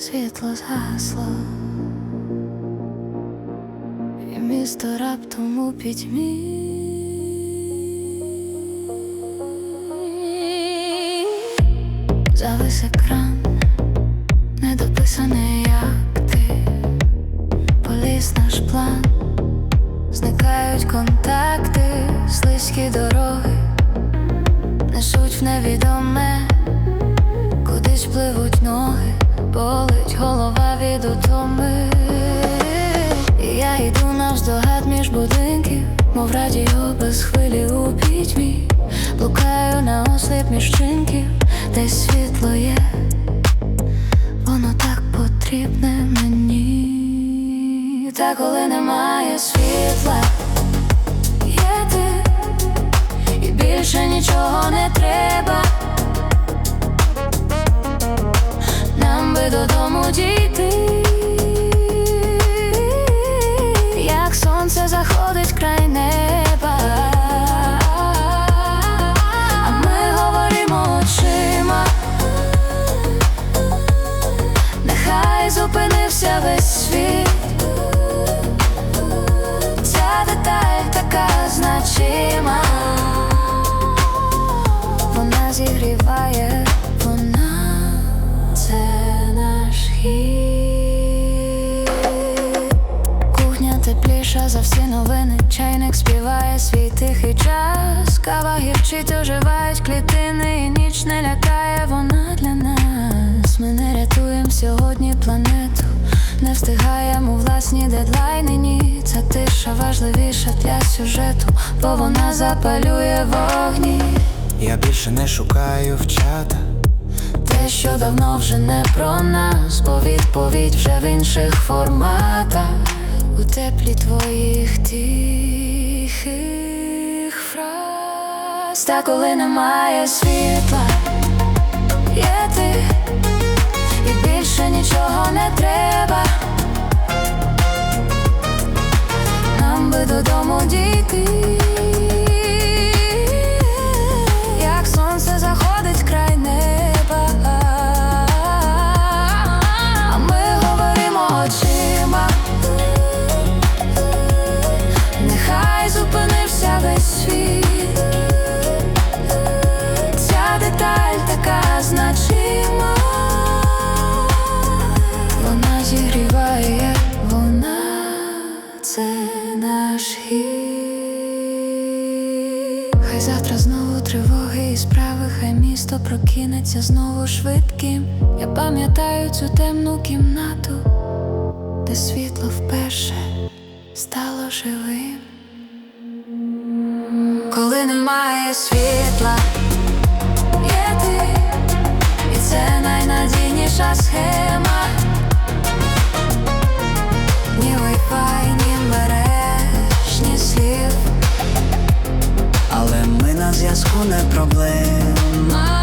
світло згасло, і місто раптом у пітьмі. Завис екран, недописаний, як ти поліз наш план, зникають контакти, слизькі дороги, несуть в невідоме, кудись пливуть ноги, болить голова від утоми. Я йду навздогад між будинків, мов радіо без хвилі у пітьмі, блукаю на осліп між чинків, де світло є, воно так потрібне мені. Та коли немає світла, є ти, і більше нічого не треба. Додому дійти, як сонце заходить край неба, ми говоримо очима, нехай зупинився весь світ. Ця деталь така значима, тепліша за всі новини. Чайник співає свій тихий час. Кава гірчить, оживають клітини, і ніч не лякає, вона для нас. Ми не рятуємо сьогодні планету, не встигаємо власні дедлайни. Ні, ця тиша важливіша для сюжету, бо вона запалює вогні. Я більше не шукаю в чатах Те, що давно вже не про нас, бо відповідь вже в інших форматах, теплі твоїх тихих фраз. Та коли немає світла, є ти, і більше нічого не треба. Нам би додому дійти, Хай завтра знову тривоги і справи, хай місто прокинеться знову швидким. Я пам'ятаю цю темну кімнату, де світло вперше стало живим. Коли немає світла, є ти, і це найнадійніша схема. зв'язку не проблема.